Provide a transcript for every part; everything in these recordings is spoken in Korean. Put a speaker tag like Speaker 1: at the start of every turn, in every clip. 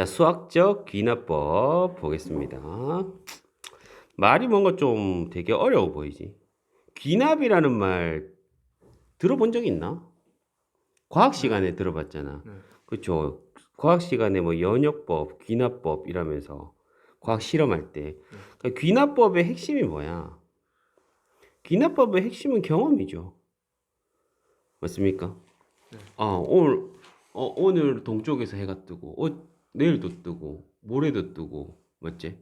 Speaker 1: 자, 수학적 귀납법 보겠습니다. 말이 뭔가 좀 되게 어려워 보이지. 귀납이라는 말 들어본 적 있나? 과학 시간에 들어봤잖아.
Speaker 2: 네.
Speaker 1: 그렇죠. 과학 시간에 뭐 연역법, 귀납법 이러면서 과학 실험할 때 그러니까 귀납법의 핵심이 뭐야? 귀납법의 핵심은 경험이죠. 맞습니까?
Speaker 2: 네.
Speaker 1: 아 오늘 어, 오늘 동쪽에서 해가 뜨고 어, 내일도 뜨고 모레도 뜨고 맞지?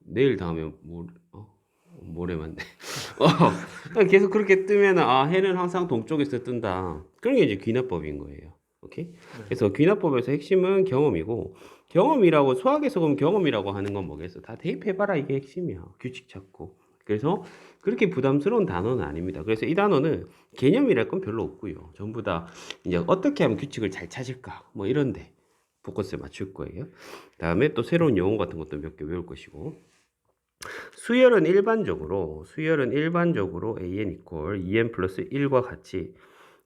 Speaker 1: 내일 다음에 모 어? 모레 맞네. 어, 계속 그렇게 뜨면 아 해는 항상 동쪽에서 뜬다. 그런 게 이제 귀납법인 거예요. 오케이? 그래서 귀납법에서 핵심은 경험이고 경험이라고 수학에서 그럼 경험이라고 하는 건 뭐겠어? 다 대입해봐라 이게 핵심이야. 규칙 찾고. 그래서 그렇게 부담스러운 단어는 아닙니다. 그래서 이 단어는 개념이랄 건 별로 없고요. 전부 다 이제 어떻게 하면 규칙을 잘 찾을까 뭐 이런데 포커스를 맞출 거예요. 다음에 또 새로운 용어 같은 것도 몇 개 외울 것이고 수열은 일반적으로 수열은 일반적으로 an 이퀄 2n 플러스 1과 같이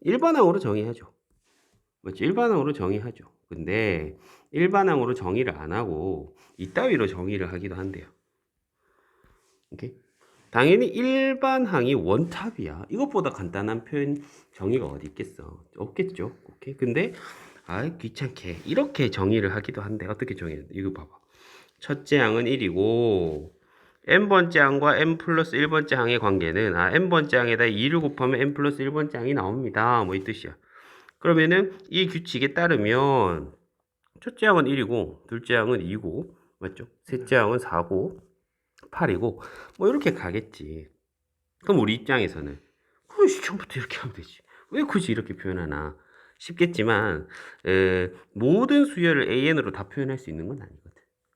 Speaker 1: 일반항으로 정의하죠. 맞죠? 일반항으로 정의하죠. 근데 일반항으로 정의를 안 하고 이따위로 정의를 하기도 한대요. 오케이? 당연히 일반항이 원탑이야. 이것보다 간단한 표현 정의가 어디 있겠어? 없겠죠. 오케이? 근데 아 귀찮게 이렇게 정의를 하기도 한데 어떻게 정의해? 이거 봐봐. 첫째 항은 1이고 n번째 항과 n 플러스 1번째 항의 관계는 아 n번째 항에다 2를 곱하면 n 플러스 1번째 항이 나옵니다. 뭐 이 뜻이야. 그러면은 이 규칙에 따르면 첫째 항은 1이고 둘째 항은 2고 맞죠? 셋째 항은 4고 8이고 뭐 이렇게 가겠지. 그럼 우리 입장에서는 그처음부터 이렇게 하면 되지. 왜 굳이 이렇게 표현하나? 쉽겠지만 에, 모든 수열을 an으로 다 표현할 수 있는 건 아니거든.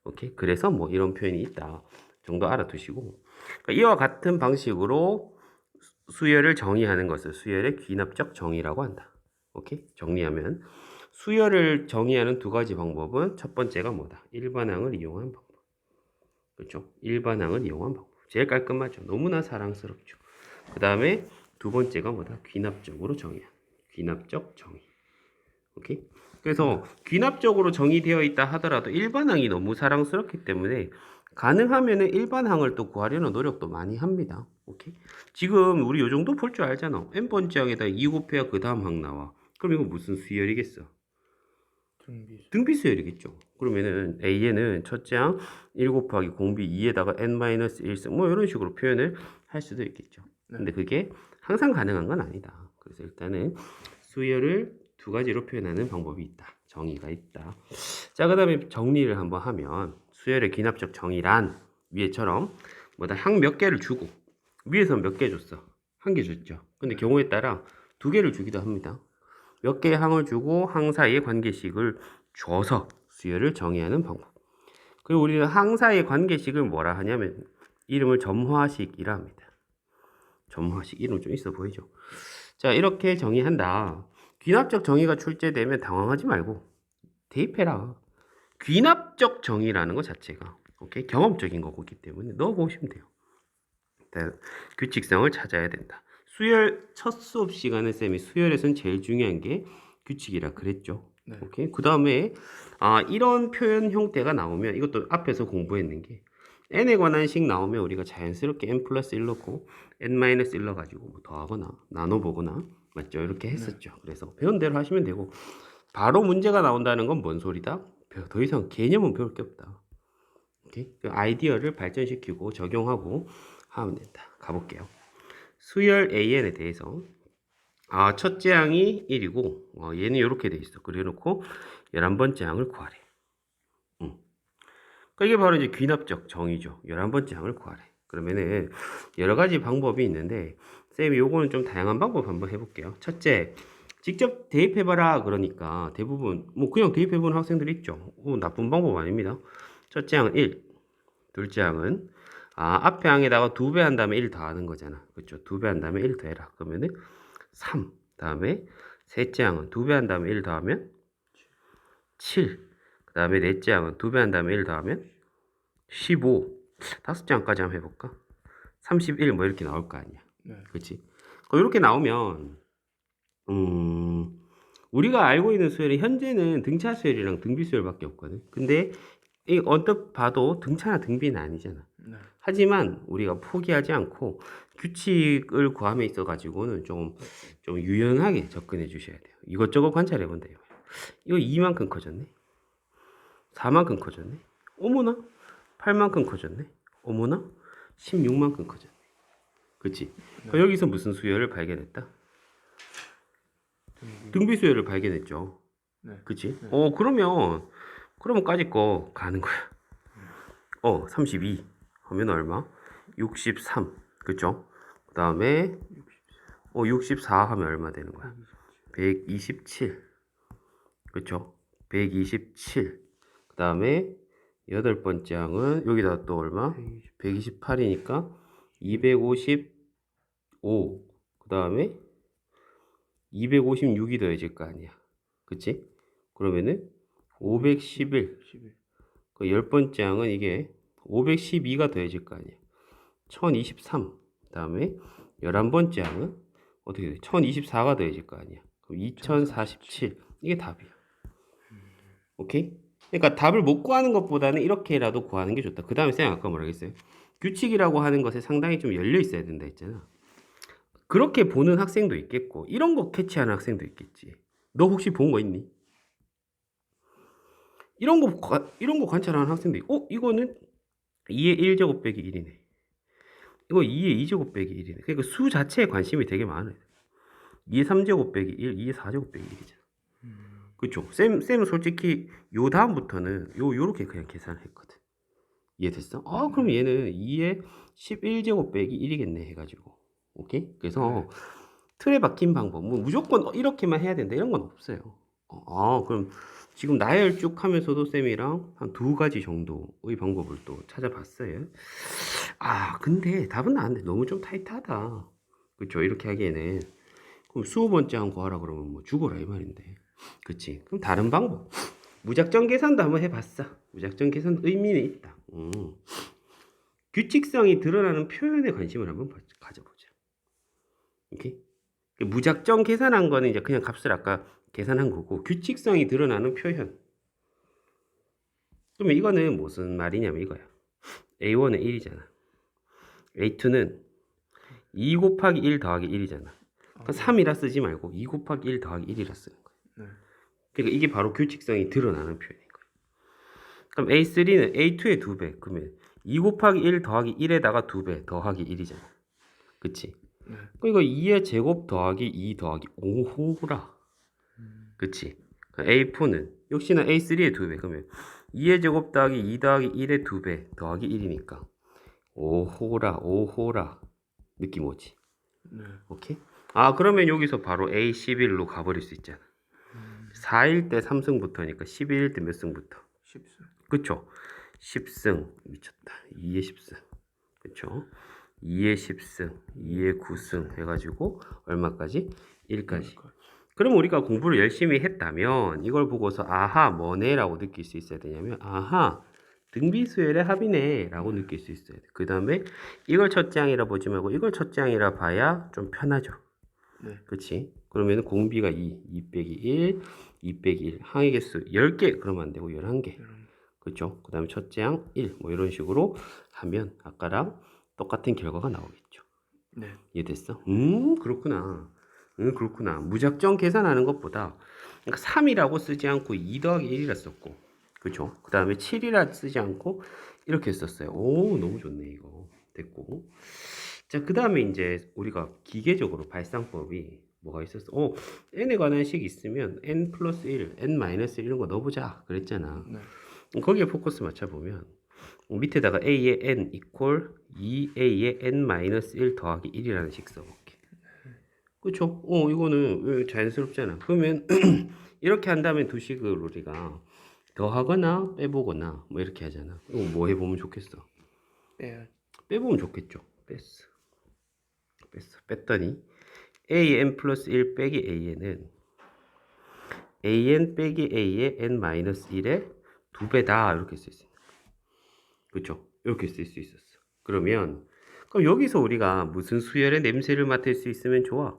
Speaker 1: 오케이? 그래서 뭐 이런 표현이 있다 정도 알아두시고 그러니까 이와 같은 방식으로 수- 수열을 정의하는 것을 수열의 귀납적 정의라고 한다. 오케이? 정리하면 수열을 정의하는 두 가지 방법은 첫 번째가 뭐다? 일반항을 이용한 방법. 그렇죠? 일반항을 이용한 방법. 제일 깔끔하죠. 너무나 사랑스럽죠. 그 다음에 두 번째가 뭐다? 귀납적으로 정의한. 귀납적 정의. 오케이? 그래서 귀납적으로 정의되어 있다 하더라도 일반항이 너무 사랑스럽기 때문에 가능하면은 일반항을 또 구하려는 노력도 많이 합니다. 오케이? 지금 우리 요 정도 볼 줄 알잖아. n번째 항에다 2 곱해야 그 다음 항 나와. 그럼 이거 무슨 수열이겠어?
Speaker 2: 등비
Speaker 1: 등비수열이겠죠. 그러면은 A에는 첫째 항 1 곱하기 공비 2에다가 n-1승 뭐 이런 식으로 표현을 할 수도 있겠죠.
Speaker 2: 네.
Speaker 1: 근데 그게 항상 가능한 건 아니다. 그래서 일단은 수열을 두 가지로 표현하는 방법이 있다. 정의가 있다. 자, 그 다음에 정리를 한번 하면 수열의 귀납적 정의란 위에처럼 뭐다 항 몇 개를 주고 위에서 몇 개 줬어? 한 개 줬죠. 근데 경우에 따라 두 개를 주기도 합니다. 몇 개의 항을 주고 항 사이의 관계식을 줘서 수열을 정의하는 방법. 그리고 우리는 항 사이의 관계식을 뭐라 하냐면 이름을 점화식이라 합니다. 점화식 이름 좀 있어 보이죠? 자 이렇게 정의한다. 귀납적 정의가 출제되면 당황하지 말고 대입해라. 귀납적 정의라는 것 자체가 오케이 경험적인 거기 때문에 넣어보시면 돼요. 일단 규칙성을 찾아야 된다. 수열 첫 수업 시간에 쌤이 수열에선 제일 중요한 게 규칙이라 그랬죠.
Speaker 2: 네.
Speaker 1: 오케이. 그 다음에 아 이런 표현 형태가 나오면 이것도 앞에서 공부했는 게 n에 관한 식 나오면 우리가 자연스럽게 n 플러스 1 넣고 n 마이너스 1 넣어가지고 뭐 더하거나 나눠보거나 맞죠? 이렇게 했었죠. 그래서 배운 대로 하시면 되고 바로 문제가 나온다는 건 뭔 소리다? 배- 더 이상 개념은 배울 게 없다. 오케이? 그 아이디어를 발전시키고 적용하고 하면 된다. 가볼게요. 수열 AN에 대해서 아, 첫째 항이 1이고 어, 얘는 이렇게 돼 있어. 그래놓고 11번째 항을 구하래. 음. 그러니까 이게 바로 이제 귀납적 정의죠. 11번째 항을 구하래. 그러면은 여러 가지 방법이 있는데 쌤이 요거는 좀 다양한 방법 한번 해볼게요. 첫째, 직접 대입해봐라 그러니까 대부분 뭐 그냥 대입해보는 학생들이 있죠. 어, 나쁜 방법 아닙니다. 첫째 항은 1, 둘째 항은 아 앞에 항에다가 두 배 한 다음에 1 더하는 거잖아. 그렇죠? 두배 한 다음에 1 더해라. 그러면은 3. 다음에 셋째 항은 두 배 한 다음에 1 더하면 7. 그 다음에 넷째 항은 두 배 한 다음에 1 더하면 15. 다섯째 항까지 한번 해볼까? 31 뭐 이렇게 나올 거 아니야.
Speaker 2: 네.
Speaker 1: 그렇지? 이렇게 나오면 음 우리가 알고 있는 수열이 현재는 등차 수열이랑 등비 수열밖에 없거든. 근데 이 언뜻 봐도 등차나 등비는 아니잖아.
Speaker 2: 네.
Speaker 1: 하지만 우리가 포기하지 않고 규칙을 구함에 있어 가지고는 좀, 좀 유연하게 접근해 주셔야 돼요. 이것저것 관찰해 본다 이거. 이거 2만큼 커졌네. 4만큼 커졌네. 어머나. 8만큼 커졌네. 어머나. 16만큼 커졌네. 그치? 그러니까 여기서 무슨 수열을 발견했다?
Speaker 2: 등비.
Speaker 1: 등비 수열을 발견했죠.
Speaker 2: 네.
Speaker 1: 그치?
Speaker 2: 네.
Speaker 1: 어, 그러면, 그러면까지 거 가는 거야. 어, 32 하면 얼마? 63. 그쵸? 그 다음에, 어, 64 하면 얼마 되는 거야? 127. 그쵸? 127. 그 다음에, 여덟 번째 항은, 여기다 또 얼마?
Speaker 2: 120.
Speaker 1: 128이니까, 255. 그 다음에, 256이 더해질 거 아니야. 그치? 그러면은, 511.
Speaker 2: 11.
Speaker 1: 그열 번째 항은 이게 512가 더해질 거 아니야. 1023. 그 다음에 열한 번째 항은 어떻게 돼? 1024가 더해질 거 아니야. 그럼 2047. 이게 답이야. 오케이? 그러니까 답을 못 구하는 것보다는 이렇게라도 구하는 게 좋다. 그 다음에 쌤 아까 뭐라 했어요? 규칙이라고 하는 것에 상당히 좀 열려 있어야 된다 했잖아. 그렇게 보는 학생도 있겠고 이런 거 캐치하는 학생도 있겠지. 너 혹시 본 거 있니? 이런 거 과- 이런 거 관찰하는 학생도 있고, 어 이거는 2의 1제곱 빼기 1이네. 이거 2의 2제곱 빼기 1이네. 그러니까 수 자체에 관심이 되게 많아요. 2의 3제곱 빼기 1, 2의 4제곱 빼기 1이잖아.
Speaker 2: 음.
Speaker 1: 그쵸? 쌤, 쌤은 솔직히 요 다음부터는 요, 요렇게 그냥 계산을 했거든. 이해됐어? 아, 그럼 얘는 2의 11제곱 빼기 1이겠네 해가지고. 오케이? 그래서 틀에 박힌 방법, 뭐 무조건 이렇게만 해야 된다 이런 건 없어요. 어, 아, 그럼 지금 나열 쭉 하면서도 쌤이랑 한 두 가지 정도의 방법을 또 찾아봤어요. 아, 근데 답은 나왔는데 너무 좀 타이트하다. 그쵸? 이렇게 하기에는. 그럼 스무 번째 한 구하라 그러면 뭐 죽어라 이 말인데. 그치? 그럼 다른 방법. 무작정 계산도 한번 해봤어. 무작정 계산 의미는 있다. 음. 규칙성이 드러나는 표현에 관심을 한번 봐- 가져보자. 그 무작정 계산한 거는 이제 그냥 값을 아까 계산한 거고 규칙성이 드러나는 표현. 그러면 이거는 무슨 말이냐면 이거야. A1은 1이잖아. A2는 2 곱하기 1 더하기 1이잖아. 그러니까 3이라 쓰지 말고 2 곱하기 1 더하기 1이라 쓰는 거야.
Speaker 2: 네.
Speaker 1: 그러니까 이게 바로 규칙성이 드러나는 표현인 거야. 그럼 A3는 A2의 2배. 그러면 2 곱하기 1 더하기 1에다가 2배 더하기 1이잖아. 그치?
Speaker 2: 네.
Speaker 1: 이거 2의 제곱 더하기 2 더하기 5호라.
Speaker 2: 음.
Speaker 1: 그치? A4는 역시나 A3의 2배. 그러면 2의 제곱 더하기 2 더하기 1의 2배 더하기 1이니까 5호라 5호라 느낌 오지?
Speaker 2: 네.
Speaker 1: 오케이? 아 그러면 여기서 바로 A11로 가버릴 수 있잖아.
Speaker 2: 음.
Speaker 1: 4일 때 3승부터니까 11일 때 몇 승부터?
Speaker 2: 10승.
Speaker 1: 그쵸? 10승 미쳤다. 2의 10승. 그쵸? 2의 10승, 2의 9승 해가지고 얼마까지? 1까지. 그럼 우리가 공부를 열심히 했다면 이걸 보고서 아하 뭐네라고 느낄 수 있어야 되냐면 아하 등비수열의 합이네라고 느낄 수 있어야 돼. 그 다음에 이걸 첫째 항이라 보지 말고 이걸 첫째 항이라 봐야 좀 편하죠.
Speaker 2: 네.
Speaker 1: 그치? 그러면 공비가 2, 2 빼기 1, 2 빼기 1 항의 개수 10개 그러면 안 되고 11개.
Speaker 2: 이런.
Speaker 1: 그렇죠? 그 다음에 첫째 항 1, 뭐 이런 식으로 하면 아까랑 똑같은 결과가 나오겠죠.
Speaker 2: 네.
Speaker 1: 이해됐어? 음, 그렇구나. 음, 그렇구나. 무작정 계산하는 것보다 그러니까 3이라고 쓰지 않고 2 더하기 1이라 썼고 그렇죠? 그 다음에 7이라 쓰지 않고 이렇게 썼어요. 오, 너무 좋네 이거. 됐고. 자, 그 다음에 이제 우리가 기계적으로 발상법이 뭐가 있었어? 어, n에 관한 식 있으면 n 플러스 1, n 마이너스 1 이런 거 넣어보자 그랬잖아.
Speaker 2: 네.
Speaker 1: 거기에 포커스 맞춰보면 밑에다가 a의 n 이퀄 2a의 n 마이너스 1 더하기 1이라는 식 써볼게. 그쵸? 어 이거는 왜 자연스럽잖아. 그러면 이렇게 한다면 두 식을 우리가 더하거나 빼보거나 뭐 이렇게 하잖아. 이거 뭐 해보면 좋겠어?
Speaker 2: 빼야.
Speaker 1: 빼보면 좋겠죠. 뺐어. 뺐어. 뺐더니 a의 n 플러스 1 빼기 a는 an 빼기 a의 n 마이너스 1의 두 배다 이렇게 쓸수 거야. 그렇죠? 이렇게 쓸 수 있었어. 그러면 그럼 여기서 우리가 무슨 수열의 냄새를 맡을 수 있으면 좋아?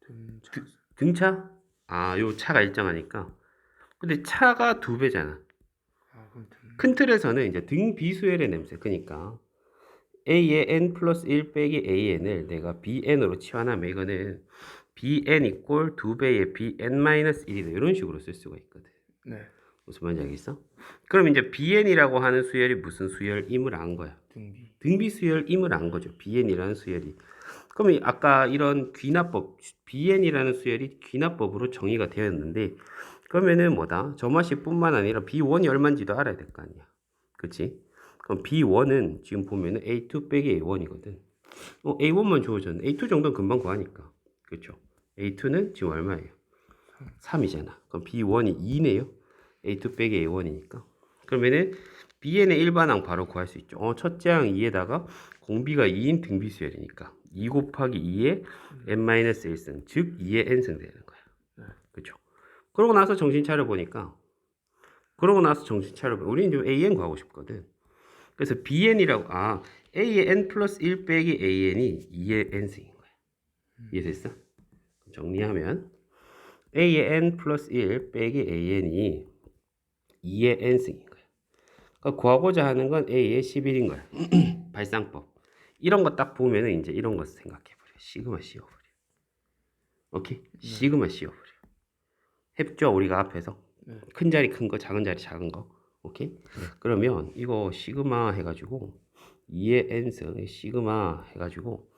Speaker 2: 등차.
Speaker 1: 등차? 아, 요 차가 일정하니까. 근데 차가 두 배잖아.
Speaker 2: 아 등.
Speaker 1: 큰 틀에서는 이제 등 비수열의 냄새. 그러니까 a의 n 플러스 1 빼기 an을 내가 bn으로 치환하면 이거는 bn 이꼴 두 배의 bn 마이너스 1이다. 이런 식으로 쓸 수가 있거든.
Speaker 2: 네.
Speaker 1: 무슨 말인지 알겠어? 그럼 이제 bn이라고 하는 수열이 무슨 수열임을 안 거야.
Speaker 2: 등비.
Speaker 1: 등비 수열임을 안 거죠. bn이라는 수열이. 그럼 이 아까 이런 귀납법 bn이라는 수열이 귀납법으로 정의가 되었는데 그러면은 뭐다? 저 맛이뿐만 아니라 b1이 얼마인지도 알아야 될 거 아니야. 그렇지? 그럼 b1은 지금 보면은 a2 빼기 a1이거든. 어, a1만 주어졌네. a2 정도는 금방 구하니까. 그렇죠? a2는 지금 얼마예요? 3이잖아. 그럼 b1이 2네요. A2 빼기 a1이니까. 그러면은 bn의 일반항 바로 구할 수 있죠. 어, 첫째 항 2에다가 공비가 2인 등비수열이니까 2 곱하기 2의 n-1승 즉 2의 n승 되는 거야.
Speaker 2: 네.
Speaker 1: 그렇죠? 그러고 나서 정신 차려 보니까 그러고 나서 정신 차려 보니까 우리는 좀 an 구하고 싶거든. 그래서 bn이라고 아 a의 n 플러스 1 빼기 an이 2의 n승인 거야. 이해됐어? 정리하면 a의 n 플러스 1 빼기 an이 2의 n승인 거야. 그러니까 구하고자 하는 건 a의 11인 거야. 발상법. 이런 거 딱 보면은 이제 이런 거 생각해 버려. 시그마 씌워 버려. 오케이? 시그마 씌워 버려. 했죠 우리가 앞에서
Speaker 2: 네.
Speaker 1: 큰 자리 큰 거, 작은 자리 작은 거. 오케이? 그러면 이거 시그마 해가지고 2의 n승 시그마 해가지고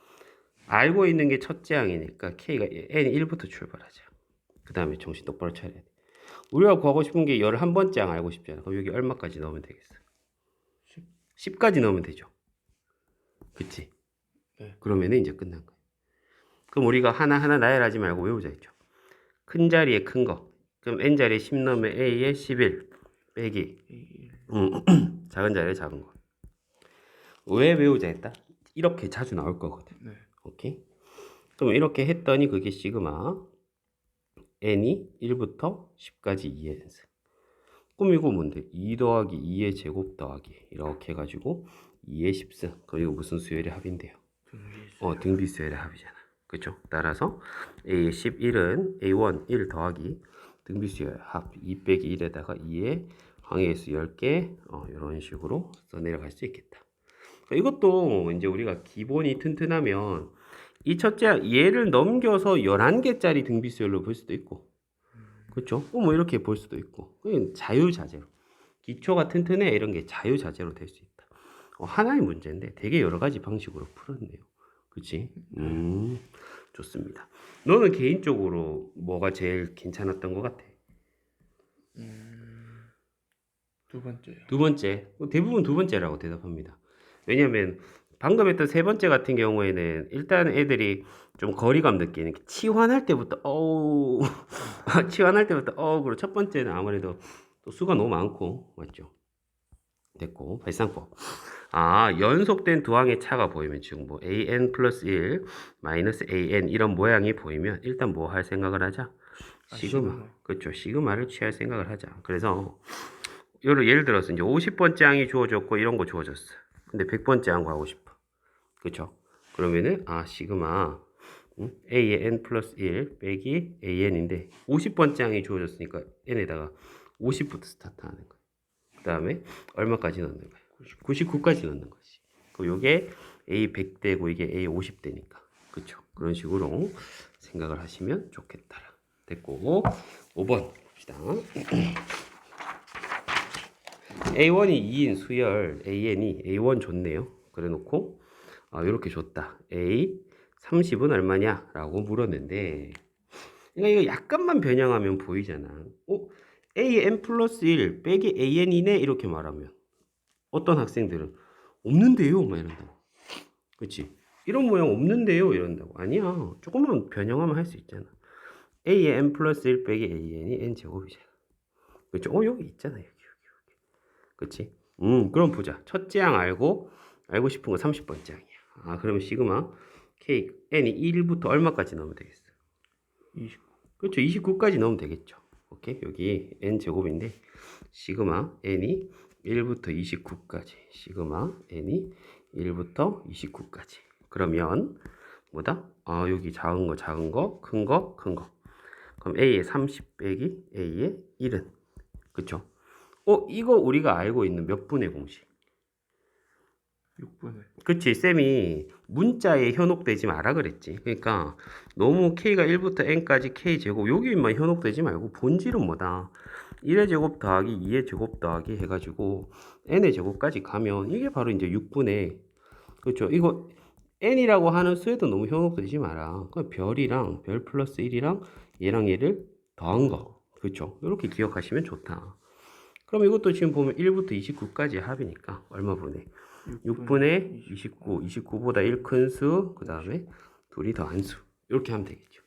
Speaker 1: 알고 있는 게 첫째 항이니까 k가 n 1부터 출발하자. 그 다음에 정신 똑바로 차려야 돼. 우리가 구하고 싶은 게 11번째 항 알고 싶잖아. 그럼 여기 얼마까지 넣으면 되겠어? 10. 10 까지 넣으면 되죠. 그치?
Speaker 2: 네.
Speaker 1: 그러면은 이제 끝난 거야. 그럼 우리가 하나하나 나열하지 말고 외우자 했죠. 큰 자리에 큰 거. 그럼 n 자리에 10 넣으면 a에 11 빼기
Speaker 2: A1.
Speaker 1: 음, 작은 자리에 작은 거. 왜 외우자 했다? 이렇게 자주 나올 거거든.
Speaker 2: 네.
Speaker 1: 오케이? 그럼 이렇게 했더니 그게 시그마 n이 1부터 10까지 2의 n승. 그럼 이거 뭔데? 2 더하기 2의 제곱 더하기 이렇게 해가지고 2의 10승. 그럼 이거 무슨 수열의 합인데요? 어, 등비 수열의 합이잖아. 그죠? 따라서 A의 11은 A1 1 더하기 등비 수열 합 2 빼기 1에다가 2의 항해수 10개 어, 이런 식으로 써내려갈 수 있겠다. 이것도 이제 우리가 기본이 튼튼하면 이 첫째 얘를 넘겨서 11개짜리 등비 수열로 볼 수도 있고 그렇죠? 어, 뭐 이렇게 볼 수도 있고 자유자재로 기초가 튼튼해 이런 게 자유자재로 될 수 있다. 어, 하나의 문제인데 되게 여러 가지 방식으로 풀었네요. 그치? 음, 좋습니다. 너는 개인적으로 뭐가 제일 괜찮았던 것 같아?
Speaker 2: 음. 두 번째요.
Speaker 1: 두 번째. 대부분 두 번째라고 대답합니다. 왜냐면 방금 했던 세 번째 같은 경우에는 일단 애들이 좀 거리감 느끼는 게 치환할 때부터 어우 치환할 때부터 어우 그리고 첫 번째는 아무래도 또 수가 너무 많고 맞죠? 됐고 발상법 아 연속된 두 항의 차가 보이면 지금 뭐 an 플러스 1 마이너스 an 이런 모양이 보이면 일단 뭐 할 생각을 하자?
Speaker 2: 아,
Speaker 1: 시그마.
Speaker 2: 시그마.
Speaker 1: 그렇죠 시그마를 취할 생각을 하자. 그래서 요를 예를 들어서 이제 50번째 항이 주어졌고 이런 거 주어졌어. 근데 100번째 항 하고 싶어 그렇죠 그러면은 아 시그마 응? a의 n 플러스 1 빼기 an인데 50번째 항이 주어졌으니까 n에다가 50부터 스타트하는 거야. 그 다음에 얼마까지 넣는 거야? 99까지 넣는 거지. 그 요게 a 100대고 이게 a 50대니까. 그렇죠 그런 식으로 생각을 하시면 좋겠다 됐고 5번 봅시다. A1이 2인 수열 AN이 A1 줬네요. 그래 놓고 아, 이렇게 줬다. A 30은 얼마냐? 라고 물었는데 그러니까 이거 약간만 변형하면 보이잖아. 어? A n 플러스 1 빼기 AN이네 이렇게 말하면 어떤 학생들은 없는데요? 막 이런다고. 그치? 이런 모양 없는데요? 이런다고. 아니야. 조금만 변형하면 할 수 있잖아. A의 n 플러스 1 빼기 AN이 n 제곱이잖아. 그쵸? 어, 여기 있잖아. 여기, 여기, 여기. 그치? 음, 그럼 보자. 첫째 항 알고, 알고 싶은 거 30번째 항이야. 아, 그러면 시그마 K, N이 1부터 얼마까지 넣으면 되겠어?
Speaker 2: 29.
Speaker 1: 그렇죠. 29까지 넣으면 되겠죠. 오케이. 여기 N 제곱인데, 시그마 N이 1부터 29까지. 시그마 N이 1부터 29까지. 그러면, 뭐다? 아, 여기 작은 거, 작은 거, 큰 거, 큰 거. 그럼 A의 30 빼기 A의 1은 그쵸? 어 이거 우리가 알고 있는 몇 분의 공식
Speaker 2: 6분의
Speaker 1: 그치 쌤이 문자에 현혹되지 마라 그랬지. 그러니까 너무 k가 1부터 n까지 k 제곱 여기만 현혹되지 말고 본질은 뭐다. 1의 제곱 더하기 2의 제곱 더하기 해가지고 n의 제곱까지 가면 이게 바로 이제 6분의 그렇죠? 이거 n이라고 하는 수에도 너무 현혹되지 마라. 그 별이랑 별 플러스 1이랑 얘랑 얘를 더한 거. 그렇죠? 이렇게 기억하시면 좋다. 그럼 이것도 지금 보면 1부터 29까지 합이니까 얼마 분의 6분의 29, 29보다 1큰 수, 그 다음에 둘이 더한 수. 이렇게 하면 되겠죠.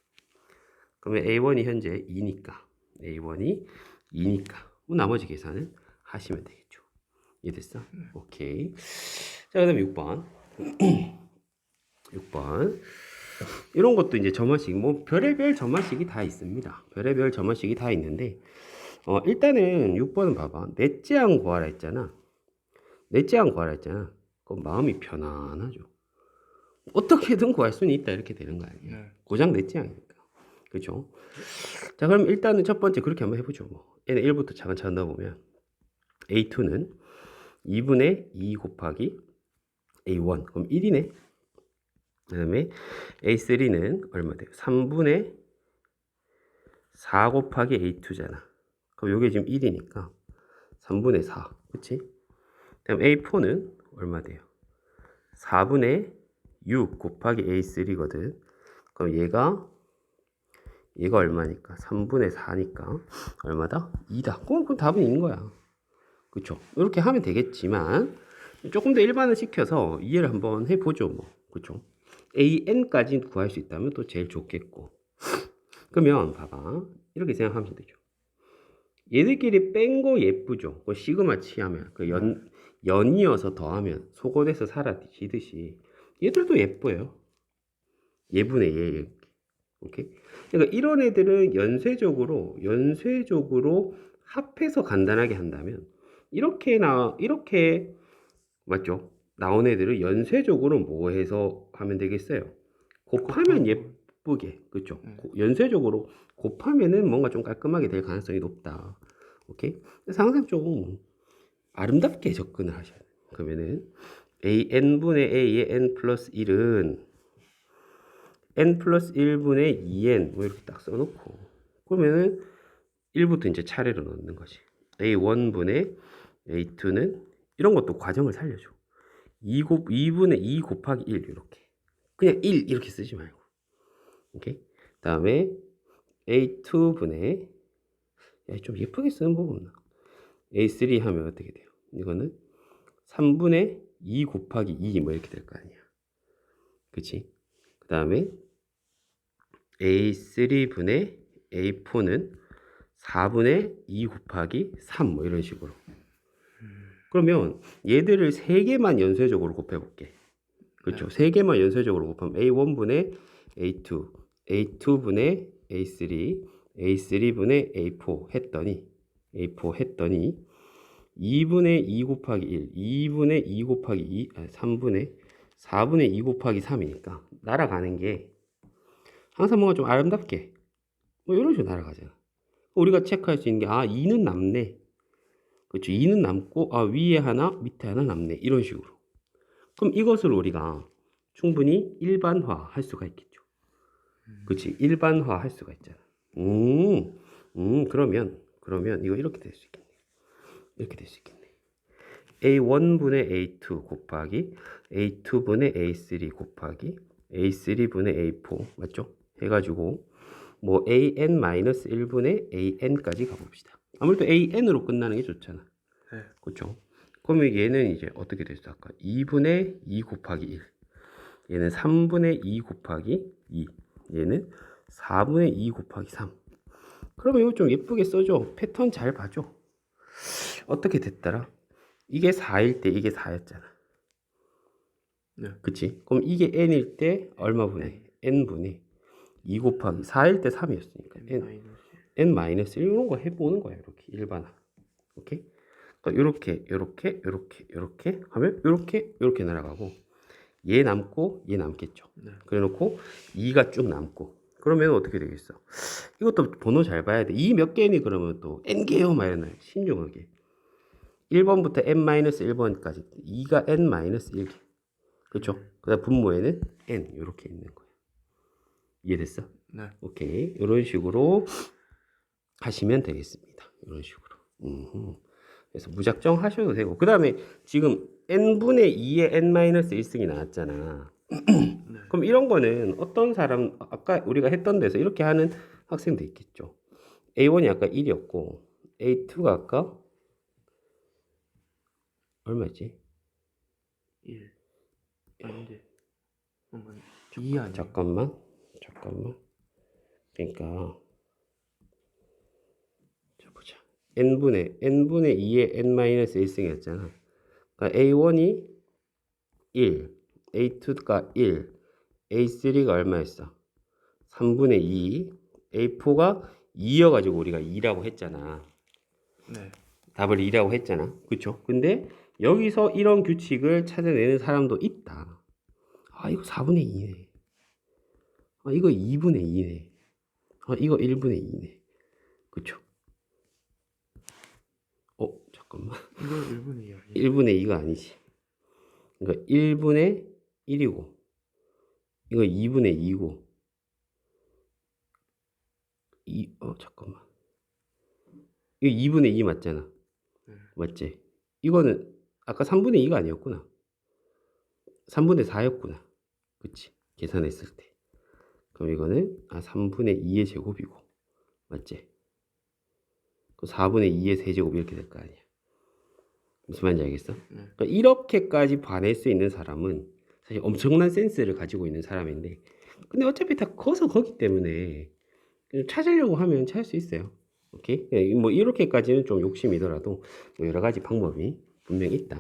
Speaker 1: 그러면 A1이 현재 2니까, A1이 2니까, 뭐 나머지 계산은 하시면 되겠죠. 이해됐어? 오케이. 자, 그 다음에 6번. 6번. 이런 것도 이제 점화식, 뭐 별의별 점화식이 다 있습니다. 별의별 점화식이 다 있는데, 어, 일단은 6번은 봐봐. 넷째 항 구하라 했잖아. 넷째 항 구하라 했잖아. 그럼 마음이 편안하죠. 어떻게든 구할 수는 있다 이렇게 되는 거 아니에요.
Speaker 2: 네.
Speaker 1: 고장 넷째 항이니까. 그죠? 자 그럼 일단은 첫 번째 그렇게 한번 해보죠. 뭐 n의 1부터 차근차근 넣어보면 a2는 2분의 2 곱하기 a1 그럼 1이네. 그 다음에 a3는 얼마 돼요? 3분의 4 곱하기 a2잖아. 그럼 요게 지금 1이니까 3분의 4. 그치? 그다음 A4는 얼마 돼요? 4분의 6 곱하기 A3거든. 그럼 얘가 얘가 얼마니까? 3분의 4니까 얼마다? 2다. 그럼, 그럼 답은 있는 거야. 그쵸? 이렇게 하면 되겠지만 조금 더 일반을 시켜서 이해를 한번 해보죠. 뭐. 그쵸? AN까지 구할 수 있다면 또 제일 좋겠고. 그러면 봐봐. 이렇게 생각하면 되죠. 얘들끼리 뺀 거 예쁘죠? 그 시그마 치하면 그 연, 연이어서 더하면 속옷에서 사라지듯이 얘들도 예뻐요. 예분의 얘 이렇게. 오케이? 그러니까 이런 애들은 연쇄적으로 연쇄적으로 합해서 간단하게 한다면 이렇게 나 이렇게 맞죠? 나온 애들은 연쇄적으로 뭐 해서 하면 되겠어요? 곱하면 예쁘게 그렇죠?
Speaker 2: 네.
Speaker 1: 연쇄적으로 곱하면은 뭔가 좀 깔끔하게 될 가능성이 높다. 오케이? 그래서 항상 좀 아름답게 접근을 하셔야 돼요. 그러면은 a n분의 a의 n 플러스 1은 n 플러스 1분의 2n 뭐 이렇게 딱 써놓고 그러면은 1부터 이제 차례로 넣는 거지. a1분의 a2는 이런 것도 과정을 살려줘. 2 곱, 2분의 2 곱하기 1 이렇게. 그냥 1 이렇게 쓰지 말고. 오케이? 다음에 a2분의 야, 좀 예쁘게 쓰는 법 없나? a3 하면 어떻게 돼요? 이거는 3분의 2 곱하기 2 뭐 이렇게 될 거 아니야. 그치? 그 다음에 a3분의 a4는 4분의 2 곱하기 3 뭐 이런 식으로. 그러면 얘들을 세 개만 연쇄적으로 곱해 볼게. 그렇죠? 세 개만 연쇄적으로 곱하면 a1분의 a2, a2분의 a3, a3분의 a4 했더니 a4 했더니 2분의 2 곱하기 1, 2분의 2 곱하기 2, 아, 3분의 4분의 2 곱하기 3이니까 날아가는 게 항상 뭔가 좀 아름답게 뭐 이런 식으로 날아가잖아. 우리가 체크할 수 있는 게 아, 2는 남네. 그렇죠. 2는 남고 아, 위에 하나, 밑에 하나 남네. 이런 식으로. 그럼 이것을 우리가 충분히 일반화 할 수가 있겠죠. 그렇지. 일반화 할 수가 있잖아. 음, 음, 그러면, 그러면 이거 이렇게 될 수 있겠네. 이렇게 될 수 있겠네. A1분의 A2 곱하기 A2분의 A3 곱하기 A3분의 A4 맞죠? 해가지고 뭐 AN-1분의 AN까지 가봅시다. 아무래도 AN으로 끝나는 게 좋잖아.
Speaker 2: 네.
Speaker 1: 그렇죠? 그러면 얘는 이제 어떻게 됐어? 아까 2분의 2 곱하기 1. 얘는 3분의 2 곱하기 2. 얘는 4분의 2 곱하기 3. 그러면 이거 좀 예쁘게 써줘. 패턴 잘 봐줘. 어떻게 됐더라? 이게 4일 때 이게 4였잖아.
Speaker 2: 네.
Speaker 1: 그치? 그럼 이게 n일 때 얼마 분의? n분의 2 곱하기 4일 때 3이었으니까 n, n 마이너스 1 이런 거 해보는 거야 이렇게 일반화. 오케이? 그러니까 이렇게 이렇게 이렇게 이렇게 하면 이렇게 이렇게 날아가고 얘 남고 얘 남겠죠.
Speaker 2: 네.
Speaker 1: 그래놓고 2가 쭉 남고 그러면 어떻게 되겠어? 이것도 번호 잘 봐야 돼. 이 몇 개니 그러면 또 n 개요 막 이러나 신중하게. 1번부터 n-1번까지 2가 n-1개. 그렇죠? 그 다음 분모에는 n 이렇게 있는 거야. 이해됐어?
Speaker 2: 네.
Speaker 1: 오케이. 이런 식으로 하시면 되겠습니다. 이런 식으로. 음흠. 그래서 무작정 하셔도 되고. 그 다음에 지금 n분의 2의 n-1승이 나왔잖아.
Speaker 2: 네.
Speaker 1: 그럼 이런 거는 어떤 사람, 아까 우리가 했던 데서 이렇게 하는 학생도 있겠죠. A1이 아까 1이었고, A2가 아까 얼마지?
Speaker 2: 1. 아닌데. 잠깐만. 2 아니야?
Speaker 1: 잠깐만, 잠깐만. 그러니까 자 보자. n분의 n분의 2의 n-1승이었잖아. 그러니까 a1이 1, a2가 1, a3가 얼마였어? 3분의 2, a4가 2여가지고 우리가 2라고 했잖아.
Speaker 2: 네.
Speaker 1: 답을 2라고 했잖아. 그쵸? 근데 여기서 이런 규칙을 찾아내는 사람도 있다. 아, 이거 4분의 2네. 아, 이거 2분의 2네. 아, 이거 1분의 2네. 그쵸? 어, 잠깐만.
Speaker 2: 이거 1분의 2 아니야?
Speaker 1: 1분의 2가 아니지. 그러니까 1분의 1이고, 이거 2분의 2고, 2, 어, 잠깐만. 이거 2분의 2 맞잖아.
Speaker 2: 네.
Speaker 1: 맞지? 이거는 아까 3분의 2가 아니었구나. 3분의 4였구나. 그치? 계산했을 때. 그럼 이거는, 아, 3분의 2의 제곱이고. 맞지? 그 4분의 2의 세제곱 이렇게 될 거 아니야. 무슨 말인지 알겠어?
Speaker 2: 네.
Speaker 1: 그러니까 이렇게까지 봐낼 수 있는 사람은 사실 엄청난 센스를 가지고 있는 사람인데 근데 어차피 다 커서 거기 때문에 찾으려고 하면 찾을 수 있어요. 오케이? 예, 뭐 이렇게까지는 좀 욕심이더라도 뭐 여러 가지 방법이 분명히 있다.